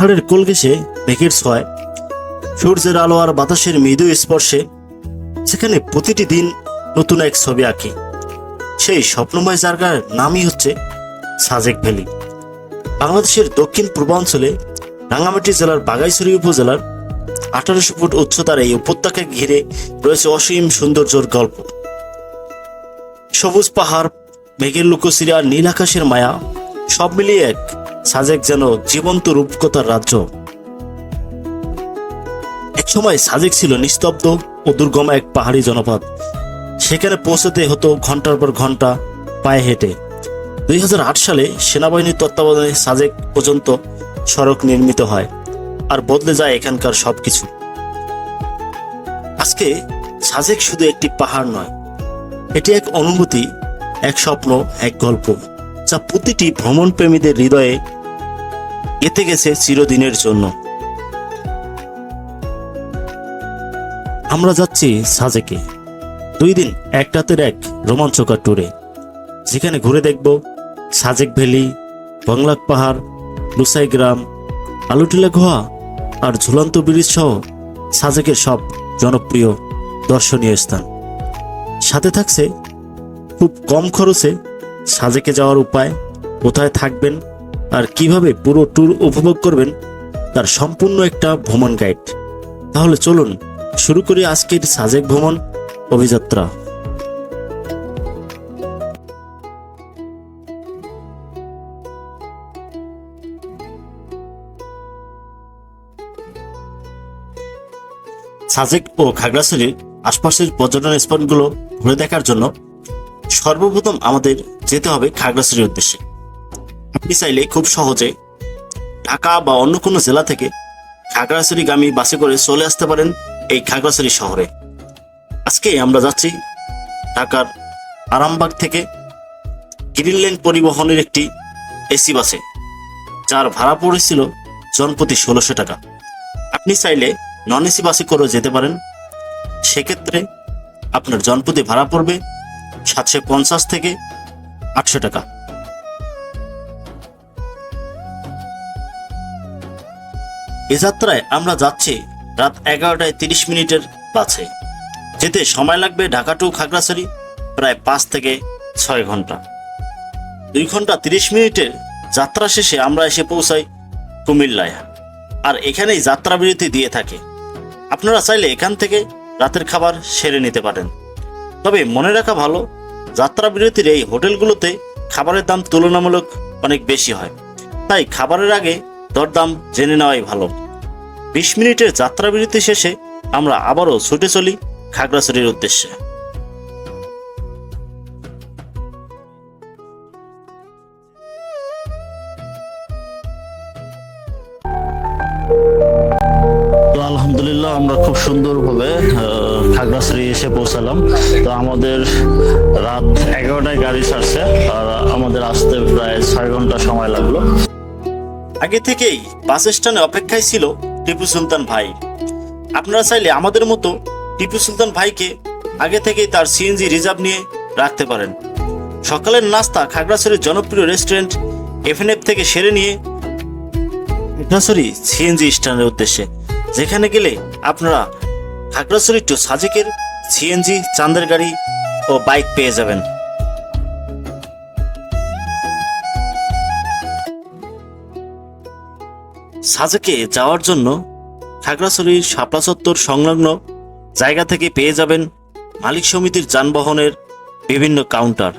পাহাড়ের কোল ঘেঁষে মেঘের ছয়, সূর্যের আলো আর বাতাসের মৃদু স্পর্শে সেখানে প্রতিটি দিন নতুন এক ছবি আঁকি। সেই স্বপ্নময় জায়গার নামই হচ্ছে সাজেক ভ্যালি। বাংলাদেশের দক্ষিণ পূর্বাঞ্চলে রাঙ্গামাটি জেলার বাগাইছড়ি উপজেলার আঠারোশো ফুট উচ্চতার এই উপত্যকা ঘিরে রয়েছে অসীম সৌন্দর্যর গল্প। সবুজ পাহাড়, মেঘের লুকোসিরা নীল আকাশের মায়া সব মিলিয়ে এক সাজেক যেন জীবন্ত রূপকথার রাজ্য। একসময় সাজেক ছিল নিস্তব্ধ ও দুর্গম এক পাহাড়ি জনপদ। সেখানে পৌঁছতে হতো ঘণ্টার পর ঘণ্টা, পায়ে হেঁটে। দুই হাজার আট সালে সেনাবাহিনীর তত্ত্বাবধানে সাজেক পর্যন্ত সড়ক নির্মিত হয় আর বদলে যায় এখানকার সবকিছু। আজকে সাজেক শুধু একটি পাহাড় নয়, এটি এক অনুভূতি, এক স্বপ্ন, এক গল্প। যা প্রতিটি ভ্রমণ প্রেমীদের হৃদয়ে গেঁথে গেছে চিরদিনের জন্য। আমরা যাচ্ছি সাজেকে। দুই দিন, এক রাতের এক রোমাঞ্চকর ট্যুরে। যেখানে ঘুরে দেখব সাজেক ভ্যালি, বংলাক পাহাড়, লুসাই গ্রাম, আলুটিলা গুহা আর ঝুলন্ত ব্রিজ সহ সাজেকের সব জনপ্রিয় দর্শনীয় স্থান। সাথে থাকছে খুব কম খরচে সাজেকে যাওয়ার উপায়, কোথায় থাকবেন, আর কীভাবে পুরো ট্যুর উপভোগ করবেন, তার সম্পূর্ণ একটা ভ্রমণ গাইড তাহলে চলুন, শুরু করি আজকের সাজেক ভ্রমণ অভিযাত্রা। সাজেক ও খাগড়াছড়ির আশপাশের পর্যটন স্পটগুলো ঘুরে দেখার জন্য সর্বপ্রথম আমাদের যেতে হবে খাগড়াছড়ির উদ্দেশ্যে। আপনি চাইলে খুব সহজে ঢাকা বা অন্য কোনো জেলা থেকে খাগড়াছড়িগামী বাসে করে চলে আসতে পারেন এই খাগড়াছড়ি শহরে। আজকে আমরা যাচ্ছি ঢাকার আরামবাগ থেকে গ্রিনল্যান্ড পরিবহনের একটি এসি বাসে, যার ভাড়া পড়েছিল জনপ্রতি ষোলোশো টাকা। আপনি চাইলে নন এসি বাসে করেও যেতে পারেন। সেক্ষেত্রে আপনার জনপ্রতি ভাড়া পড়বে সাতশো পঞ্চাশ থেকে আটশো টাকা। এ যাত্রায় আমরা যাচ্ছি রাত এগারোটায় তিরিশ মিনিটের বাসে। যেতে সময় লাগবে ঢাকা টু খাগড়াছড়ি, প্রায় পাঁচ থেকে ছয় ঘণ্টা। দুই ঘণ্টা তিরিশ মিনিটের যাত্রা শেষে আমরা এসে পৌঁছাই কুমিল্লায়। আর এখানেই যাত্রা বিরতি দিয়ে থাকে। আপনারা চাইলে এখান থেকে রাতের খাবার সেরে নিতে পারেন। তবে মনে রাখা ভালো যাত্রা বিরতির এই হোটেলগুলোতে খাবারের দাম তুলনামূলক অনেক বেশি হয়। তাই খাবারের আগে দরদাম জেনে নেওয়াই ভালো। বিশ মিনিটের যাত্রা বিরতি শেষে আমরা আবারও ছুটে চলি খাগড়াছড়ির উদ্দেশ্যে। আলহামদুলিল্লাহ আমরা খুব সুন্দরভাবে খাগড়াছড়ি এসে পৌঁছালাম। তো আমাদের রাত এগারোটায় গাড়ি ছাড়ছে, আর আমাদের আসতে প্রায় ছয় ঘণ্টা সময় লাগল। আগে থেকেই বাস স্ট্যান্ডে অপেক্ষায় ছিল টিপু সুলতান ভাই। আপনারা চাইলে আমাদের মতো টিপু সুলতান ভাইকে আগে থেকেই তার সিএনজি রিজার্ভ নিয়ে রাখতে পারেন। সকালের নাস্তা খাগড়াছড়ির জনপ্রিয় রেস্টুরেন্ট এফএনএফ থেকে সেরে নিয়ে খাগড়াছড়ি সিএনজি স্ট্যান্ডের উদ্দেশ্যে, যেখানে গেলে আপনারা খাগড়াছড়ি টু সাজেকের সিএনজি চাঁদের গাড়ি ও বাইক পেয়ে যাবেন। সাজেকে যাওয়ার জন্য খাগড়াছড়ির শাপলা চত্বর সংলগ্ন জায়গা থেকে পেয়ে যাবেন মালিক সমিতির যানবাহনের বিভিন্ন কাউন্টার,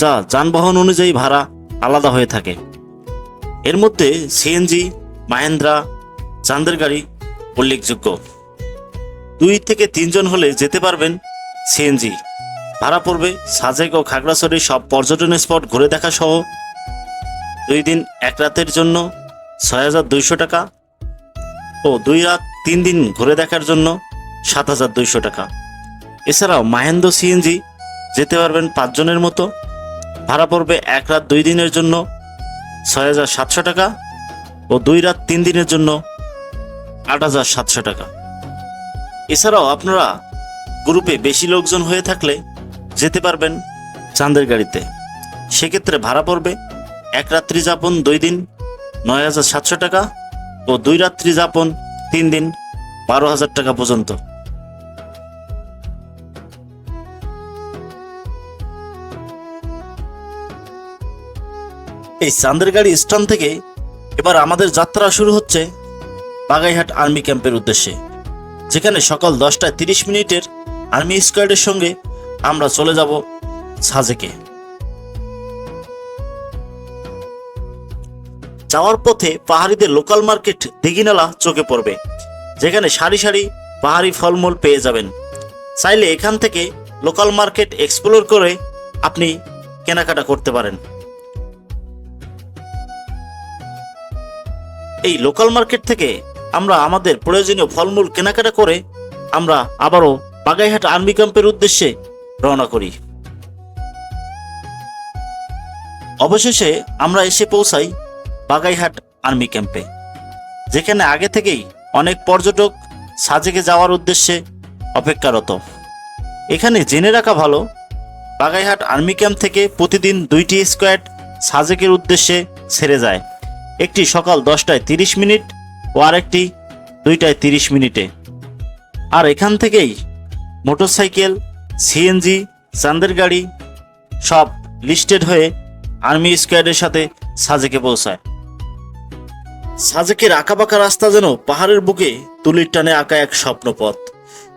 যা যানবাহন অনুযায়ী ভাড়া আলাদা হয়ে থাকে। এর মধ্যে সিএনজি মাহেন্দ্রা, চাঁদের গাড়ি উল্লেখযোগ্য। দুই থেকে তিনজন হলে যেতে পারবেন সিএনজি। ভাড়া পড়বে সাজেক ও খাগড়াছড়ি সব পর্যটন স্পট ঘুরে দেখা সহ। দুই দিন, এক রাতের জন্য ছয় হাজার দুইশো টাকা ও দুই রাত, তিন দিন ঘুরে দেখার জন্য সাত হাজার দুইশো টাকা। এছাড়াও মাহেন্দ্র সিএনজি, যেতে পারবেন পাঁচজনের মতো। ভাড়া পড়বে এক রাত, দুই দিনের জন্য ছয় হাজার সাতশো টাকা ও দুই রাত, তিন দিনের জন্য আট হাজার সাতশো টাকা। এছাড়াও আপনারা গ্রুপে বেশি লোকজন হয়ে থাকলে যেতে পারবেন চাঁদের গাড়িতে। সেক্ষেত্রে ভাড়া পড়বে এক রাত্রি যাপন দুই দিন নয় হাজার সাতশো টাকা ও দুই রাত্রি যাপন তিন দিন বারো হাজার টাকা পর্যন্ত। এই চান্দের গাড়ি স্থান থেকে এবার আমাদের যাত্রা শুরু হচ্ছে বাগাইহাট আর্মি ক্যাম্পের উদ্দেশ্যে। যেখানে সকাল দশটায় তিরিশ মিনিটের আর্মি স্কোয়াডের সঙ্গে আমরা চলে যাব সাজেকে। যাওয়ার পথে পাহাড়িদের লোকাল মার্কেট দিঘিনালা চোখে পড়বে, যেখানে সারি সারি পাহাড়ি ফলমূল পেয়ে যাবেন। চাইলে এখান থেকে লোকাল মার্কেট এক্সপ্লোর করে আপনি কেনাকাটা করতে পারেন। এই লোকাল মার্কেট থেকে আমরা আমাদের প্রয়োজনীয় ফলমূল কেনাকাটা করে আমরা আবারও বাগাইহাট আর্মি ক্যাম্পের উদ্দেশ্যে রওনা করি। অবশেষে আমরা এসে পৌঁছাই বাগাইহাট আর্মি ক্যাম্পে, যেখানে আগে থেকেই অনেক পর্যটক সাজেকে যাওয়ার উদ্দেশ্যে অপেক্ষারত। এখানে জেনে রাখা ভালো, বাগাইহাট আর্মি ক্যাম্প থেকে প্রতিদিন দুইটি স্কোয়াড সাজেকের উদ্দেশ্যে ছেড়ে যায়। একটি সকাল দশটায় তিরিশ মিনিট ও আরেকটি দুইটায় তিরিশ মিনিটে। আর এখান থেকেই মোটরসাইকেল, সিএনজি চান্দের গাড়ি সব লিস্টেড হয়ে আর্মি স্কোয়াডের সাথে সাজেকে পৌঁছায়। সাজেকের আঁকাবাঁকা রাস্তা যেন পাহাড়ের বুকে তুলির টানে আঁকা এক স্বপ্নপথ।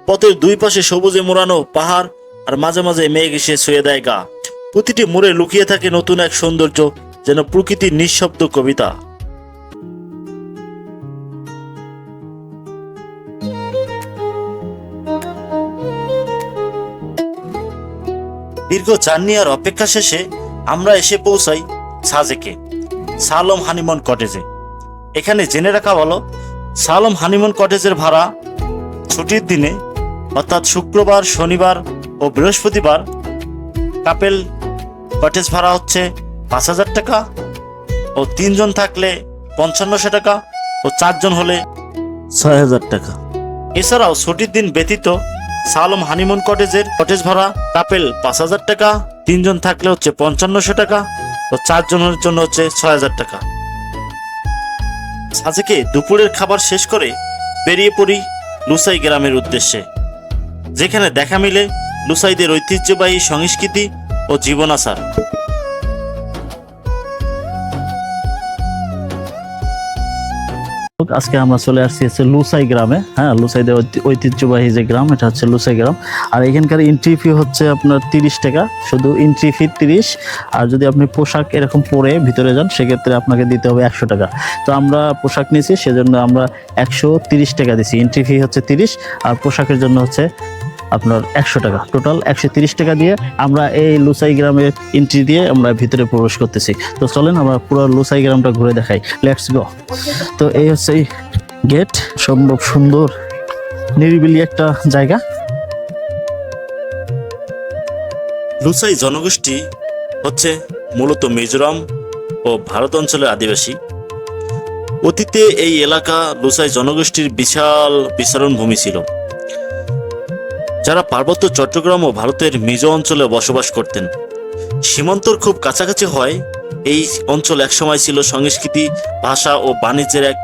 পথের দুই পাশে সবুজে মোড়ানো পাহাড় আর মাঝে মাঝে মেঘ এসে ছুঁয়ে দেয় গা। প্রতিটি মোড়ে লুকিয়ে থাকে নতুন এক সৌন্দর্য যেন প্রকৃতির নিঃশব্দ কবিতা। দীর্ঘ জার্নি আর অপেক্ষা শেষে আমরা এসে পৌঁছাই সাজেকে, সালম হানিমন কটেজে। এখানে জেনে রাখা ভালো, সালম হানিমন কটেজের ভাড়া ছুটির দিনে, অর্থাৎ শুক্রবার, শনিবার ও বৃহস্পতিবার। কাপেল কটেজ ভাড়া হচ্ছে পাঁচ হাজার টাকা ও তিনজন থাকলে পঞ্চান্নশো টাকা ও চারজন হলে ছয় হাজার টাকা। এছাড়াও ছুটির দিন ব্যতীত সালম হানিমুন কটেজের কটেজ ভাড়া, কাপেল পাঁচ হাজার টাকা, তিনজন থাকলে হচ্ছে পঞ্চান্নশো টাকা ও চারজনের জন্য হচ্ছে ছয় হাজার টাকা। সাজেকে দুপুরের খাবার শেষ করে বেরিয়ে পড়ি লুসাই গ্রামের উদ্দেশ্যে, যেখানে দেখা মিলে লুসাইদের ঐতিহ্যবাহী সংস্কৃতি ও জীবনাচার। আজকে আমরা চলে আসছি হচ্ছে লুসাই গ্রামে হ্যাঁ? লুসাইদের ঐতি- ঐতিহ্যবাহী যে গ্রাম, এটা হচ্ছে লুসাই গ্রাম। আর এখানকার এন্ট্রি ফি হচ্ছে আপনার তিরিশ টাকা, শুধু এন্ট্রি ফি তিরিশ। আর যদি আপনি পোশাক এরকম পরে ভিতরে যান, সেক্ষেত্রে আপনাকে দিতে হবে একশো টাকা। তো আমরা পোশাক নিয়েছি, সেজন্য আমরা একশো তিরিশ টাকা দিছি। এন্ট্রি ফি হচ্ছে তিরিশ, আর পোশাকের জন্য হচ্ছে আপনার একশো টাকা। টোটাল একশো টাকা দিয়ে আমরা এই লুসাই গ্রামের এন্ট্রি দিয়ে আমরা ভিতরে প্রবেশ করতেছি। তো চলেন আমরা পুরো লুসাই গ্রামটা ঘুরে দেখাই। লেটস গো তো এই হচ্ছে গেট সম্ভব সুন্দর, নিরিবিলি একটা জায়গা। লুসাই জনগোষ্ঠী হচ্ছে মূলত মিজোরাম ও ভারত অঞ্চলের আদিবাসী। অতীতে এই এলাকা লুসাই জনগোষ্ঠীর বিশাল বিচরণ ভূমি ছিল। যারা পার্বত্য চট্টগ্রাম ও ভারতের মিজো অঞ্চলে বসবাস করতেন। সীমান্তর খুব কাছাকাছি হয়, এই অঞ্চল একসময় ছিল সংস্কৃতি, ভাষা ও বাণিজ্যের এক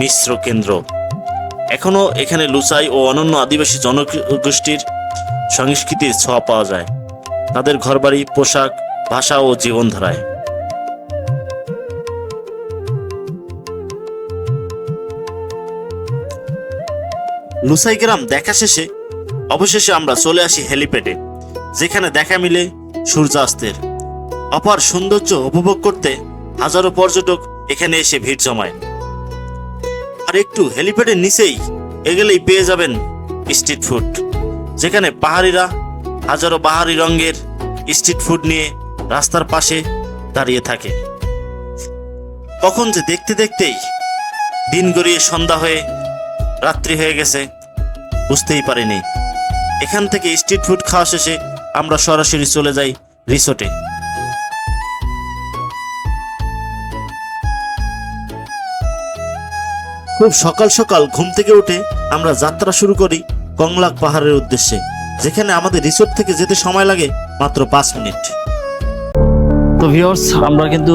মিশ্র কেন্দ্র। এখনও এখানে লুসাই ও অনন্য আদিবাসী জনগোষ্ঠীর সংস্কৃতির ছোঁয়া পাওয়া যায়। তাদের ঘরবাড়ি, পোশাক, ভাষা ও জীবনধারায়। লুসাই গ্রাম দেখা শেষে অবশেষে আমরা চলে আসি হেলিপ্যাডে, যেখানে দেখা মিলে সূর্যাস্তের। অপার সৌন্দর্য উপভোগ করতে হাজারো পর্যটক এখানে এসে ভিড় জমায়। আর একটু হেলিপ্যাডের নিচেই এগেলেই পেয়ে যাবেন স্ট্রিট ফুড, যেখানে পাহাড়িরা হাজারো বাহারি রঙের স্ট্রিট ফুড নিয়ে রাস্তার পাশে দাঁড়িয়ে থাকে। কখন যে দেখতে দেখতেই দিন গড়িয়ে সন্ধ্যা হয়ে রাত্রি হয়ে গেছে, বুঝতেই পারিনি। এখান থেকে স্ট্রিট ফুড খাওয়া শেষে আমরা সরাসরি চলে যাই রিসোর্টে। খুব সকাল সকাল ঘুম থেকে উঠে আমরা যাত্রা শুরু করি কংলাক পাহাড়ের উদ্দেশ্যে, যেখানে আমাদের রিসোর্ট থেকে যেতে সময় লাগে মাত্র পাঁচ মিনিট। তো ভিউয়ার্স আমরা কিন্তু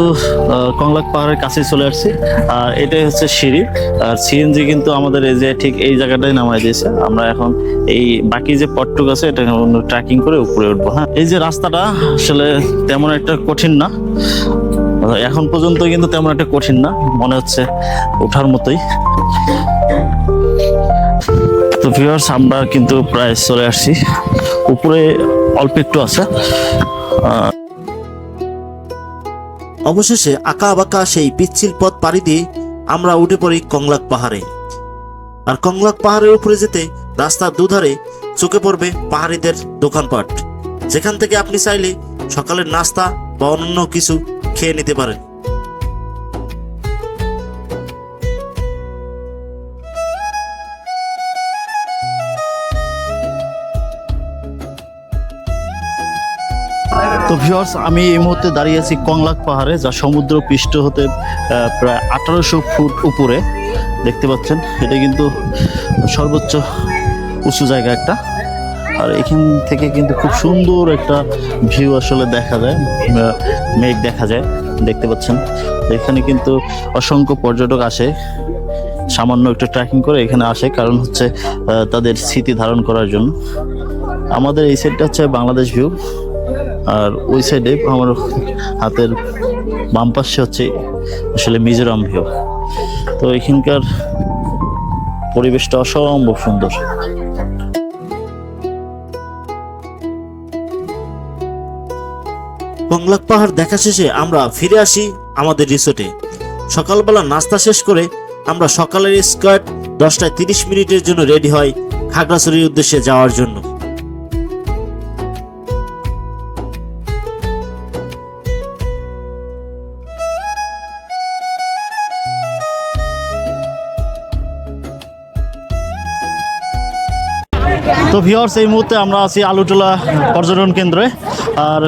কংলাক পাহাড়ের কাছে চলে আসছি। আর এটাই হচ্ছে সিঁড়ি। আর সিএনজি কিন্তু আমাদের এই যে ঠিক এই জায়গাটাই নামাই দিয়েছে। আমরা এখন এই বাকি যে পটটুক আছে, এটা ট্র্যাকিং করে উপরে উঠবো হ্যাঁ? এই যে রাস্তাটা আসলে তেমন একটা কঠিন না। এখন পর্যন্ত কিন্তু তেমন একটা কঠিন না, মনে হচ্ছে ওঠার মতোই। তো ভিউয়ার্স আমরা কিন্তু প্রায় চলে আসছি। উপরে অল্প একটু আছে। অবশেষে আঁকা বাঁকা সেই পিচ্ছিল পথ পাড়ি দিয়ে আমরা উঠে পড়ি কংলাক পাহাড়ে। আর কংলাক পাহাড়ের উপরে যেতে রাস্তার দুধারে চোখে পড়বে পাহাড়িদের দোকানপাট। যেখান থেকে আপনি চাইলে সকালের নাস্তা বা অন্য কিছু খেয়ে নিতে পারেন। তো ভিউয়ার্স আমি এই মুহূর্তে দাঁড়িয়ে আছি কংলাক পাহাড়ে, যা সমুদ্র পৃষ্ঠ হতে প্রায় আঠারোশো ফুট উপরে। দেখতে পাচ্ছেন, এটা কিন্তু সর্বোচ্চ উঁচু জায়গা একটা। আর এখান থেকে কিন্তু খুব সুন্দর একটা ভিউ আসলে দেখা যায় মেঘ দেখা যায়। দেখতে পাচ্ছেন, এখানে কিন্তু অসংখ্য পর্যটক আসে। সামান্য একটু ট্রেকিং করে এখানে আসে, কারণ হচ্ছে তাদের স্মৃতি ধারণ করার জন্য। আমাদের এই সাইডটা হচ্ছে বাংলাদেশ ভিউ আর ওই সাইডে আমার হাতের বাম পাশে হচ্ছে আসলে মিজোরাম ভিউ তো এখানকার পরিবেশটা অসম্ভব সুন্দর। কংলাক পাহাড় দেখা শেষে আমরা ফিরে আসি আমাদের রিসোর্টে সকালবেলা নাস্তা শেষ করে আমরা সকালের স্কোয়াড দশটায় তিরিশ মিনিটের জন্য রেডি হয় খাগড়াছড়ির উদ্দেশ্যে যাওয়ার জন্য। ভিওর্স এই মুহূর্তে আমরা আছি আলুটোলা পর্যটন কেন্দ্রে। আর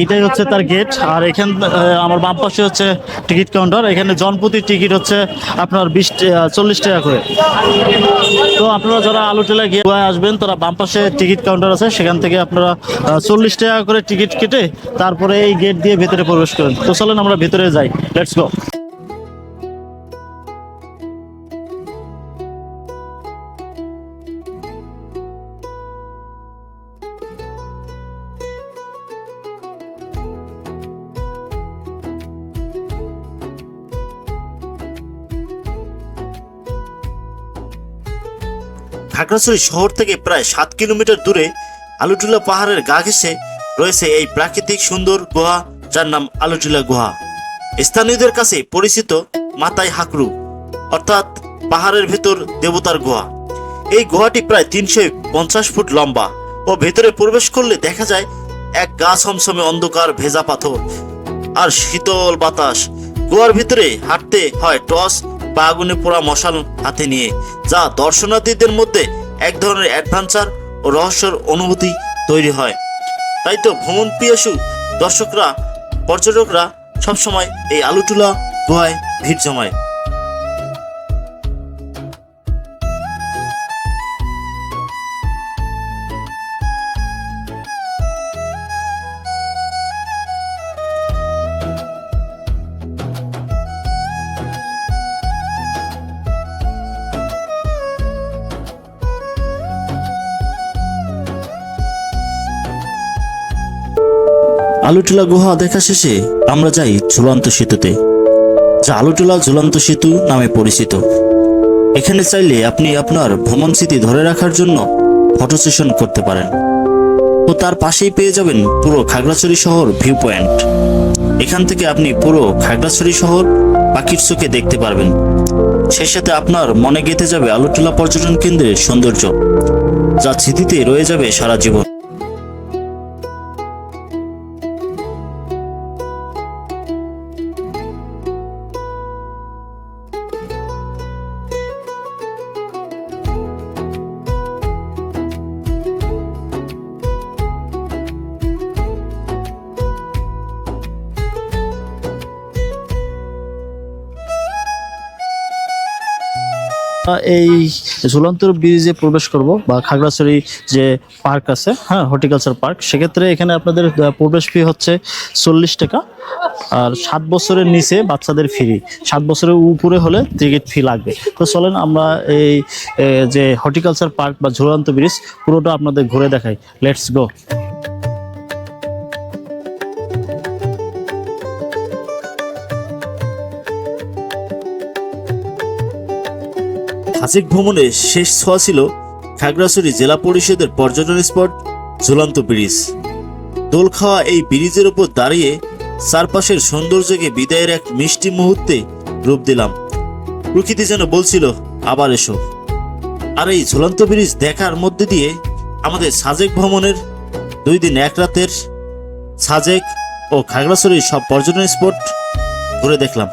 এইটাই হচ্ছে তার গেট আর এখান আমার বাম পাশে হচ্ছে টিকিট কাউন্টার। এখানে জনপ্রতি টিকিট হচ্ছে আপনার বিশ চল্লিশ টাকা করে। তো আপনারা যারা আলুটোলা গিয়ে আসবেন, তারা বাম পাশে টিকিট কাউন্টার আছে। সেখান থেকে আপনারা চল্লিশ টাকা করে টিকিট কেটে তারপরে এই গেট দিয়ে ভেতরে প্রবেশ করেন। তো চলেন আমরা ভেতরে যাই। লেটস গো খাগড়াছড়ি শহর থেকে প্রায় সাত কিলোমিটার দূরে আলুটুলা পাহাড়ের গা ঘেঁষে রয়েছে এই প্রাকৃতিক সুন্দর গুহা, যার নাম আলুটুলা গুহা। স্থানীয়দের কাছে পরিচিত মাতাই হাকরু, অর্থাৎ পাহাড়ের ভেতর দেবতার গুহা। এই গুহাটি প্রায় তিনশো পঞ্চাশ ফুট লম্বা ও ভেতরে প্রবেশ করলে দেখা যায় এক গা ছমছমে অন্ধকার, ভেজা পাথর আর শীতল বাতাস। গুহার ভিতরে হাঁটতে হয় টস বা আগুনে পোড়া মশাল হাতে নিয়ে, যা দর্শনার্থীদের মধ্যে এক ধরনের অ্যাডভেঞ্চার ও রহস্যের অনুভূতি তৈরি হয়। তাই তো ভ্রমণ পিয়াসু দর্শকরা, পর্যটকরা সবসময় এই আলুটুলা গুহায় ভিড় জমায়। আলুটুলা গুহা দেখা শেষে আমরা যাই ঝুলন্ত সেতুতে, যা আলুটুলা ঝুলন্ত সেতু নামে পরিচিত। এখানে চাইলে আপনি আপনার ভ্রমণ স্মৃতি ধরে রাখার জন্য ফটো সেশন করতে পারেন। ও তার পাশেই পেয়ে যাবেন পুরো খাগড়াছড়ি শহর ভিউ পয়েন্ট এখান থেকে আপনি পুরো খাগড়াছড়ি শহর পাখির চোখে দেখতে পারবেন। সেই সাথে আপনার মনে গেঁথে যাবে আলুটুলা পর্যটন কেন্দ্রের সৌন্দর্য, যা স্মৃতিতে রয়ে যাবে সারা জীবন। এই ঝুলন্ত ব্রিজে প্রবেশ করব বা খাগড়াছড়ি যে পার্ক আছে হ্যাঁ হর্টিকালচার পার্ক, সেক্ষেত্রে এখানে আপনাদের প্রবেশ ফি হচ্ছে চল্লিশ টাকা আর সাত বছরের নিচে বাচ্চাদের ফ্রি সাত বছরের উপরে হলে টিকিট ফি লাগবে। তো চলেন আমরা এই যে হর্টিকালচার পার্ক বা ঝুলন্ত ব্রিজ, পুরোটা আপনাদের ঘুরে দেখাই। লেটস গো হাসিক ভ্রমণের শেষ ছোঁয়া ছিল খাগড়াছড়ি জেলা পরিষদের পর্যটন স্পট ঝুলন্ত ব্রিজ। দোল খাওয়া এই ব্রিজের উপর দাঁড়িয়ে চারপাশের সৌন্দর্যকে বিদায়ের এক মিষ্টি মুহূর্তে রূপ দিলাম। প্রকৃতি যেন বলছিল, আবার এসো। আর এই ঝুলন্ত ব্রিজ দেখার মধ্যে দিয়ে আমাদের সাজেক ভ্রমণের দুই দিন এক রাতের সাজেক ও খাগড়াছড়ির সব পর্যটন স্পট ঘুরে দেখলাম।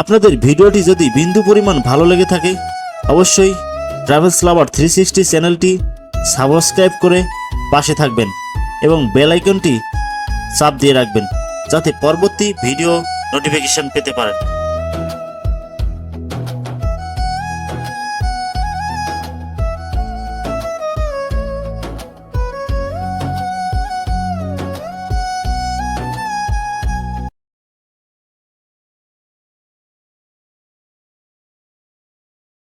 আপনাদের ভিডিওটি যদি বিন্দু পরিমাণ ভালো লেগে থাকে, অবশ্যই ট্রাভেলস লাভার থ্রি সিক্সটি চ্যানেলটি সাবস্ক্রাইব করে পাশে থাকবেন এবং বেল আইকনটি চাপ দিয়ে রাখবেন, যাতে পরবর্তী ভিডিও নোটিফিকেশন পেতে পারেন।